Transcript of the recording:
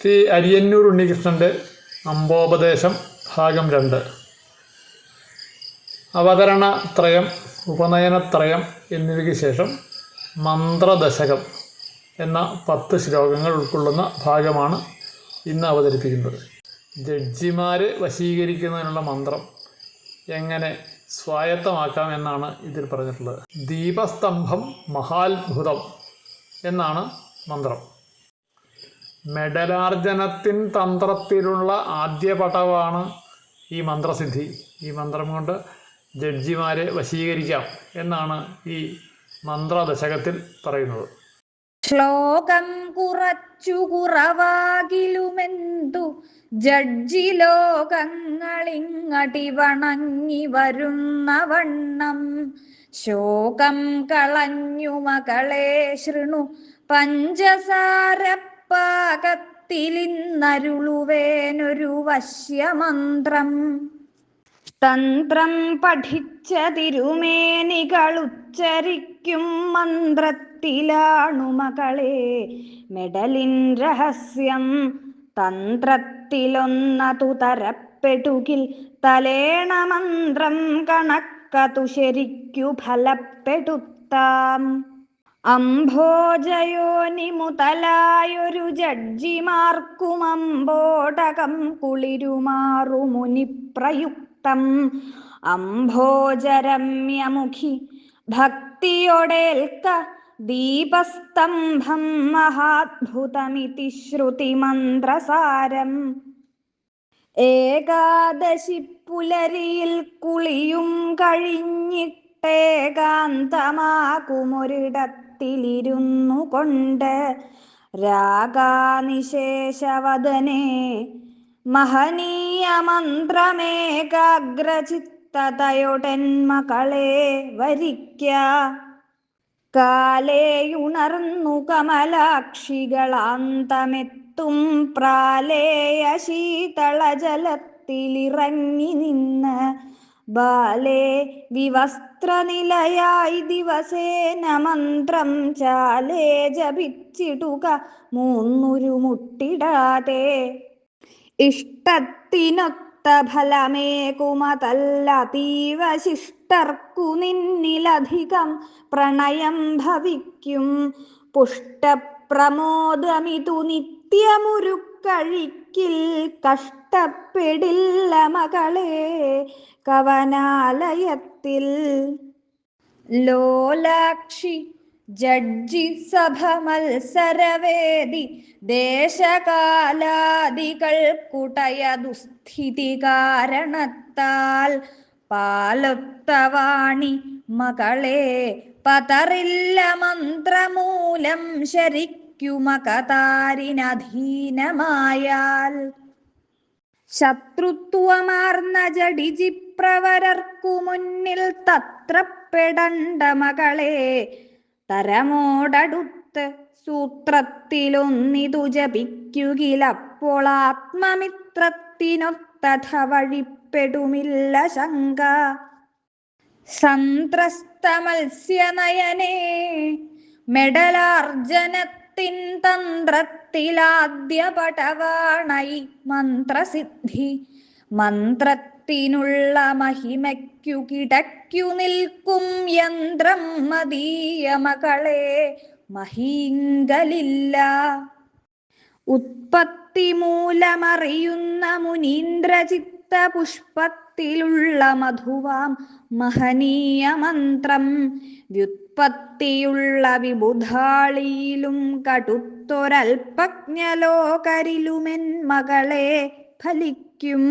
ശ്രീ അരിയന്നൂർ ഉണ്ണികൃഷ്ണന്റെ അമ്പോപദേശം ഭാഗം രണ്ട്. അവതരണത്രയം ഉപനയനത്രയം എന്നിവയ്ക്ക് ശേഷം മന്ത്രദശകം എന്ന പത്ത് ശ്ലോകങ്ങൾ ഉൾക്കൊള്ളുന്ന ഭാഗമാണ് ഇന്ന് അവതരിപ്പിക്കുന്നത്. ജഡ്ജിമാരെ വശീകരിക്കുന്നതിനുള്ള മന്ത്രം എങ്ങനെ സ്വായത്തമാക്കാം എന്നാണ് ഇതിൽ പറഞ്ഞിട്ടുള്ളത്. ദീപസ്തംഭം മഹാത്ഭുതം എന്നാണ് മന്ത്രം. മെഡലാർജനത്തിൻ തന്ത്രത്തിലുള്ള ആദ്യ പടവാണ് ഈ മന്ത്രസിദ്ധി. ഈ മന്ത്രം കൊണ്ട് ജഡ്ജിമാരെ വശീകരിക്കാം എന്നാണ് ഈ മന്ത്രദശകത്തിൽ പറയുന്നത്. ശ്ലോകം കുറച്ചു കുറവാകിലുമെന്തു? ജഡ്ജി ലോകങ്ങളിങ്ങടി വണങ്ങി വരുന്ന വണ്ണം ശോകം കളഞ്ഞു മകളെ ശൃണു പഞ്ചസാരപ്പാകത്തിലിന്നരുളുവേനൊരു വശ്യമന്ത്രം. തന്ത്രം പഠിച്ച തിരുമേനികൾ ഉച്ചരിക്കും മന്ത്രത്തിലാണു മകളെ മെഡലിൻ രഹസ്യം തന്ത്രത്തിലൊന്നതു തരപ്പെടുകിൽ തലേണ മന്ത്രം കണക്കതു ശരിക്കു ഫലപ്പെടുത്താം. അംഭോജയോനി മുതലായൊരു ജഡ്ജിമാർക്കും അംബോടകം കുളിരുമാറു മുനിപ്രയുക്തം. അംഭോജരമ്യമുഖി ഭക്തിയൊടേൽക്ക ദീപസ്തംഭം മഹാത്ഭുതമിതി ശ്രുതിമന്ത്രസാരം. ഏകാദശി പുലരിയിൽ കുളിയും കഴിഞ്ഞിട്ടേകാന്തമാകുമൊരിടത്തിലിരുന്നു കൊണ്ട് രാഗാനിശേഷവദനെ മഹനീയ മന്ത്രമേകാഗ്രചിത്തതയൊടൻ മകളെ വരിക്ക. കാലേയുണർന്നു കമലാക്ഷികളാന്തമെത്തും പ്രാലേയ ശീതള ജലത്തിലിറങ്ങി നിന്ന് ബാലേ വിവസ്ത്രനിലയായി ദിവസേന മന്ത്രം ചാലേ ജപിച്ചിടുക മൂന്നുരു മുട്ടിടാതെ. ഇഷ്ടത്തിനൊത്ത ഫലമേകുമതല്ല തീവശിഷ്ടർക്കു നിന്നിലധികം പ്രണയം ഭവിക്കും. പുഷ്ടപ്രമോദമിതു നിത്യമുരുക്കഴിക്കിൽ കഷ്ടപ്പെടില്ല മകളെ കവനാലയത്തിൽ. ലോലാക്ഷി ജഡ്ജി സഭ മത്സരവേദി ദേശകാലാദികൾ കുടയ ദുസ്ഥിതി കാരണത്താൽ പാലൊത്തവാണി മകളെ പതറില്ല മന്ത്രമൂലം ശരിക്കുമകതാരിനധീനമായാൽ ശത്രുത്വമാർന്ന ജഡിജിപ്രവരർക്കു മുന്നിൽ തത്രപ്പെടണ്ട മകളെ. തരമോടടുത്ത് സൂത്രത്തിലൊന്നിതു ജപിക്കുകിലപ്പോൾ ആത്മമിത്രത്തിനൊത്തഥ വഴിപ്പെടുമില്ല ശങ്ക. സന്ത്രസ്ത മത്സ്യനയനെ മെഡലാർജനത്തിൻ തന്ത്രത്തിലാദ്യ പടവാണൈ മന്ത്രസിദ്ധി. മന്ത്രത്തിനുള്ള മഹിമയ്ക്കു കിടക്കു നിൽക്കും യന്ത്രം മതീയ മകളെ മഹീങ്കലില്ല ഉത്പത്തി മൂലമറിയുന്ന മുനീന്ദ്രചിത്ത പുഷ്പത്തിലുള്ള മധുവാം മഹനീയ മന്ത്രം. വ്യുത്പത്തിയുള്ള വിബുധാളിയിലും കടുത്തൊരൽപജ്ഞലോകരിലുമെൻ മകളെ ഫലിക്കും.